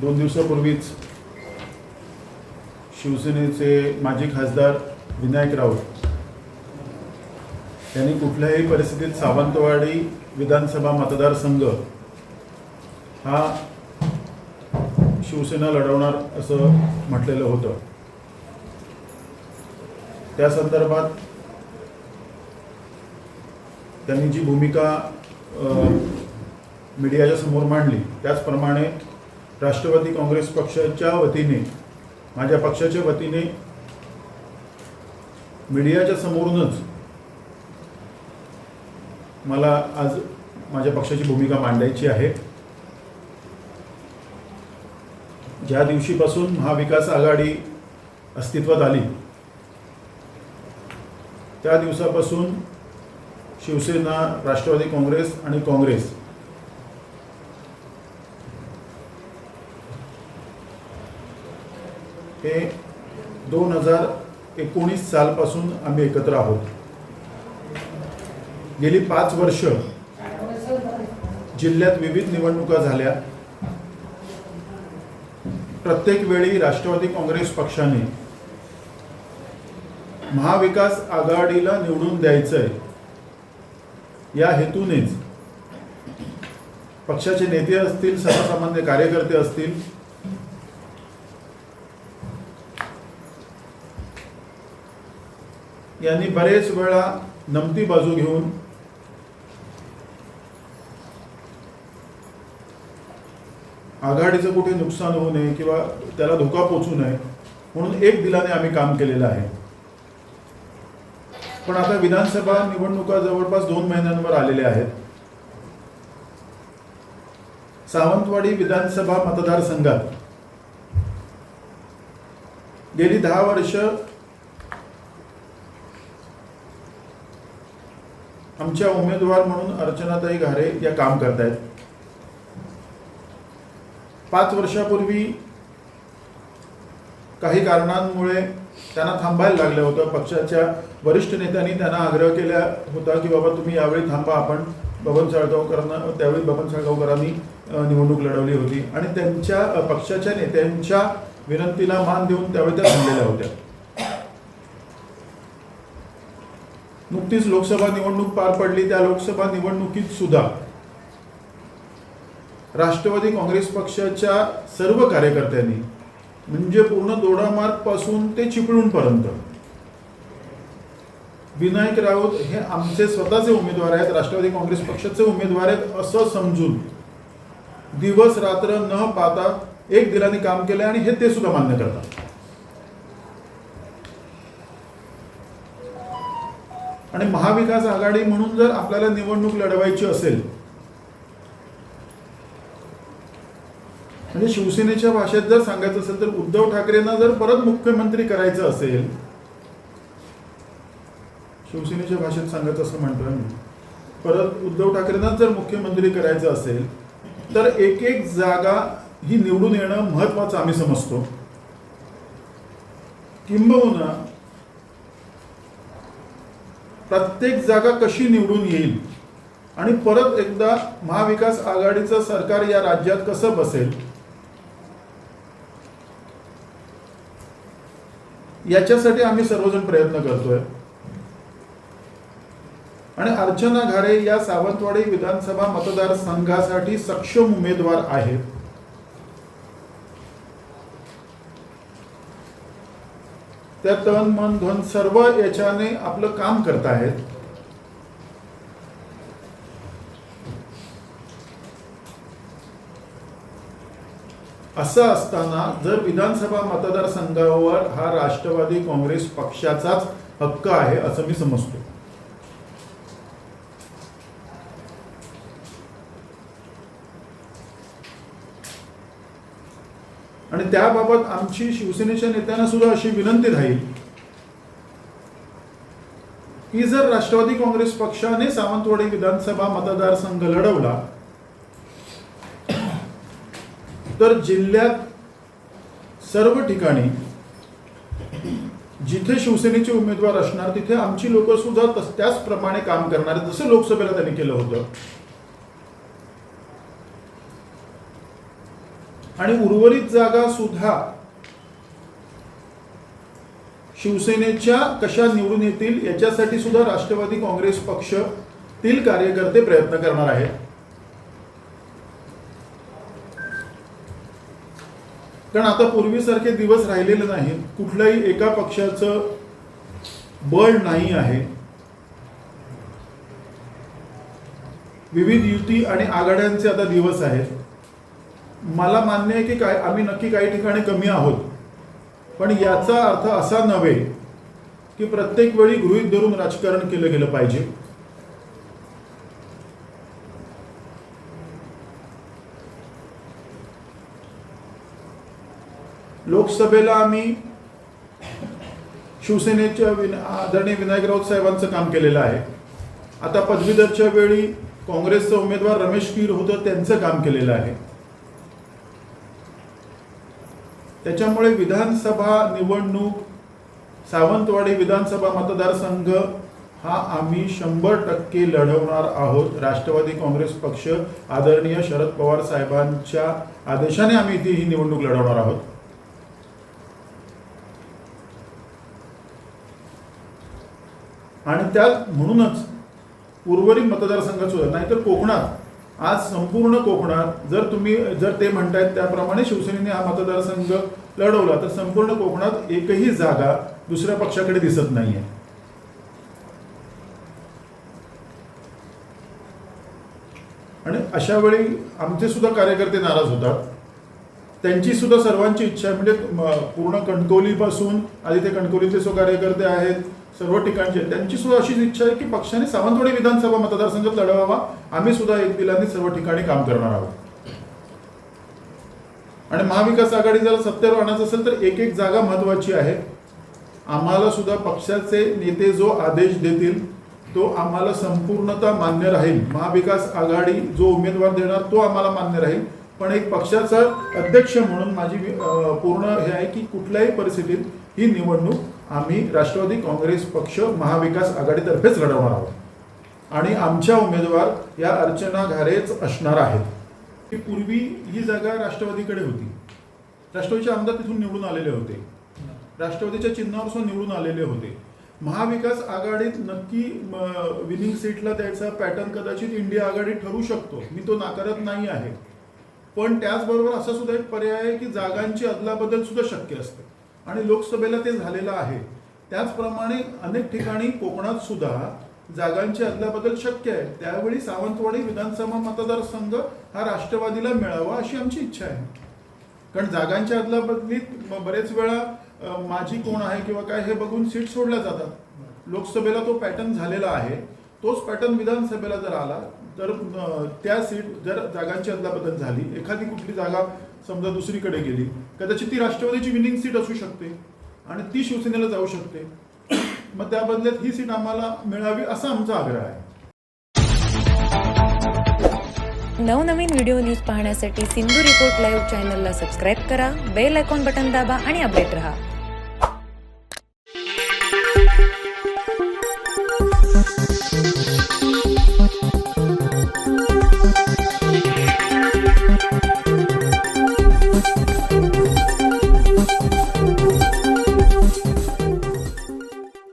दोन दिवसापूर्वीच शिवसेनेचे माजी खासदार विनायक राऊत यांनी कुठल्याही परिस्थितीत सावंतवाडी विधानसभा मतदारसंघ हा शिवसेना लढवणार असं म्हटलेलं होतं. त्या संदर्भात त्यांनी जी भूमिका मीडियाच्या समोर मांडली त्याचप्रमाणे राष्ट्रवादी काँग्रेस पक्षाच्या वतीने माझ्या पक्षाच्या वतीने मीडियाच्या समोरूनच मला आज माझ्या पक्षाची भूमिका मांडायची आहे. ज्या दिवशीपासून महाविकास आघाडी अस्तित्वात आली त्या दिवसापासून शिवसेना राष्ट्रवादी काँग्रेस आणि काँग्रेस हे दोन हजार एकोणीस सालपासून आम्ही एकत्र आहोत. गेली पाच वर्ष जिल्ह्यात विविध निवडणुका झाल्या. प्रत्येक वेळी राष्ट्रवादी काँग्रेस पक्षाने महाविकास आघाडीला निवडून द्यायचंय. या हेतूनेच पक्षाचे नेते असतील सर्वसामान्य कार्यकर्ते असतील यांनी बरेच वेळा नमती बाजू घेऊन आघाडीचं कुठे नुकसान होऊ नये किंवा त्याला धोका पोचू नये म्हणून एक दिलाने आम्ही काम केलेलं आहे. पण आता विधानसभा निवडणुका जवळपास दोन महिन्यांवर आलेल्या आहेत. सावंतवाडी विधानसभा मतदारसंघात गेली दहा वर्ष आमच्या उमेदवार म्हणून अर्चनाताई घारे या काम करतायत. पाच वर्षापूर्वी काही कारणांमुळे त्यांना थांबायला लागलं होतं. पक्षाच्या वरिष्ठ नेत्यांनी त्यांना आग्रह केला होता की बाबा तुम्ही यावेळी थांबा आपण बबन साळगावकरांना त्यावेळी बबन साळगावकरांनी निवडणूक लढवली होती. आणि त्यांच्या पक्षाच्या नेत्यांच्या विनंतीला मान देऊन त्यावेळी त्या थांबलेल्या होत्या. नुकतीच लोकसभा निवडणूक पार पडली त्या लोकसभा निवडणुकीत सुद्धा राष्ट्रवादी काँग्रेस पक्षाच्या सर्व कार्यकर्त्यांनी म्हणजे पूर्ण दोडामार्गपासून ते चिपळूणपर्यंत विनायक राऊत हे आमचे स्वतःचे उमेदवार आहेत राष्ट्रवादी काँग्रेस पक्षाचे उमेदवार आहेत असं समजून दिवस रात्र न पाहता एक दिलाने काम केलं आणि हे ते सुद्धा मान्य करतात. आणि महाविकास आघाडी म्हणून जर आपल्याला निवडणूक लढवायची असेल म्हणजे शिवसेनेच्या भाषेत जर सांगायचं असेल तर उद्धव ठाकरेंना जर परत मुख्यमंत्री करायचं असेल शिवसेनेच्या भाषेत सांगायचं असं म्हणतोय मी. परत उद्धव ठाकरेंना जर मुख्यमंत्री करायचं असेल तर एक एक जागा ही निवडून येणं महत्वाचं आम्ही समजतो. किंबहुना प्रत्येक जागा कशी निवडून येईल? आणि परत एकदा महाविकास आघाडीचं सरकार या राज्यात कसं बसेल? याच्यासाठी आम्ही सर्वजण प्रयत्न करतोय. आणि अर्चना घारे या सावंतवाडी विधानसभा मतदारसंघासाठी सक्षम उमेदवार आहेत. त्या तन मन धन सर्व याच्याने आपलं काम करतायत आहेत. असं असताना जर विधानसभा मतदारसंघावर हा राष्ट्रवादी काँग्रेस पक्षाचाच हक्क आहे असं मी समजतो. आणि त्याबाबत आमची शिवसेनेच्या नेत्यांना सुद्धा अशी विनंती राहील की जर राष्ट्रवादी काँग्रेस पक्षाने सावंतवाडी विधानसभा मतदारसंघ लढवला तर जिल्ह्यात सर्व ठिकाणी जिथे शिवसेनेचे उमेदवार असणार तिथे आमची लोक सुद्धा त्याचप्रमाणे काम करणार जसं लोकसभेला त्यांनी केलं होतं. आणि उर्वरित जागा सुद्धा शिवसेनेच्या कशा निवडून येतील याच्यासाठी सुद्धा राष्ट्रवादी काँग्रेस पक्षातील कार्यकर्ते प्रयत्न करणार आहेत. कारण आता पूर्वीसारखे दिवस राहिलेले नाहीत. कुठल्याही एका पक्षाचं बळ नाही आहे. विविध युती आणि आघाड्यांचे आता दिवस आहेत. मला मान्य आहे की काय आम्ही नक्की काही ठिकाणी कमी आहोत. पण याचा अर्थ असा नव्हे की प्रत्येक वेळी गृहीत धरून राजकारण केलं गेलं पाहिजे. लोकसभेला आम्ही शिवसेनेच्या विन आदरणीय विनायक राऊत साहेबांचं काम केलेलं आहे. आता पदवीधरच्या वेळी काँग्रेसचा उमेदवार रमेश कीर होतं त्यांचं काम केलेलं आहे. त्याच्यामुळे विधानसभा निवडणूक सावंतवाडी विधानसभा मतदारसंघ हा आम्ही शंभर टक्के लढवणार आहोत. राष्ट्रवादी काँग्रेस पक्ष आदरणीय शरद पवार साहेबांच्या आदेशाने आम्ही ती ही निवडणूक लढवणार आहोत. आणि त्यात म्हणूनच उर्वरित मतदारसंघात सुद्धा नाहीतर कोकणात आज संपूर्ण कोकणात जर तुम्ही जर ते म्हणतायत त्याप्रमाणे शिवसेनेने हा मतदारसंघ लढवला तर संपूर्ण कोकणात एकही जागा दुसऱ्या पक्षाकडे दिसत नाहीये. आणि अशा वेळी आमचे सुद्धा कार्यकर्ते नाराज होतात. त्यांची सुद्धा सर्वांची इच्छा म्हणजे पूर्ण कणकवलीपासून आधी ते कणकवलीचे जो कार्यकर्ते आहेत सर्व ठिकाणचे त्यांची सुद्धा अशीच इच्छा आहे की पक्षाने सावंतवाडी विधानसभा मतदारसंघात लढवावा. आम्ही सुद्धा एक दिलाने सर्व ठिकाणी काम करणार आहोत. आणि महाविकास आघाडी जर सत्तेवर आणायचं असेल तर एक एक जागा महत्वाची आहे. आम्हाला सुद्धा पक्षाचे नेते जो आदेश देतील तो आम्हाला संपूर्णतः मान्य राहील. महाविकास आघाडी जो उमेदवार देणार तो आम्हाला मान्य राहील. पण एक पक्षाचा अध्यक्ष म्हणून माझी पूर्ण हे आहे की कुठल्याही परिस्थितीत ही निवडणूक आम्ही राष्ट्रवादी काँग्रेस पक्ष महाविकास आघाडीतर्फेच लढवणार आहोत. आणि आमच्या उमेदवार या अर्चना घारेच असणार आहेत. ही पूर्वी ही जागा राष्ट्रवादीकडे होती. राष्ट्रवादीचे आमदार तिथून निवडून आलेले होते. राष्ट्रवादीच्या चिन्हावर सुद्धा निवडून आलेले होते. महाविकास आघाडीत नक्की विनिंग सीटला द्यायचा पॅटर्न कदाचित इंडिया आघाडी ठरू शकतो. मी तो नाकारत नाही आहे. पण त्याचबरोबर असा सुद्धा एक पर्याय आहे की जागांची अदलाबदल सुद्धा शक्य असते. आणि लोकसभेला ते झालेलं आहे. त्याचप्रमाणे अनेक ठिकाणी कोकणात सुद्धा जागांची अदलाबदल शक्य आहे. त्यावेळी सावंतवाडी विधानसभा मतदारसंघ हा राष्ट्रवादीला मिळावा अशी आमची इच्छा आहे. कारण जागांच्या अदलाबदलीत बरेच वेळा माझी कोण आहे किंवा काय हे बघून सीट सोडल्या जातात. लोकसभेला तो पॅटर्न झालेला आहे. तोच पॅटर्न विधानसभेला जर आला तर त्या सीट जर जागांची अदलाबदल झाली एखादी कुठली जागा समजा दुसरीकडे गेली कदाचित ती राष्ट्रवादीची विनिंग सीट असू शकते आणि ती शिवसेनेला जाऊ शकते. मग त्या बदल्यात ही सीट आम्हाला मिळावी असा आमचा आग्रह आहे. नवनवीन व्हिडिओ न्यूज पाहण्यासाठी सिंधू रिपोर्ट लाईव्ह चॅनलला सबस्क्राईब करा बेल आयकॉन बटन दाबा आणि अपडेट रहा.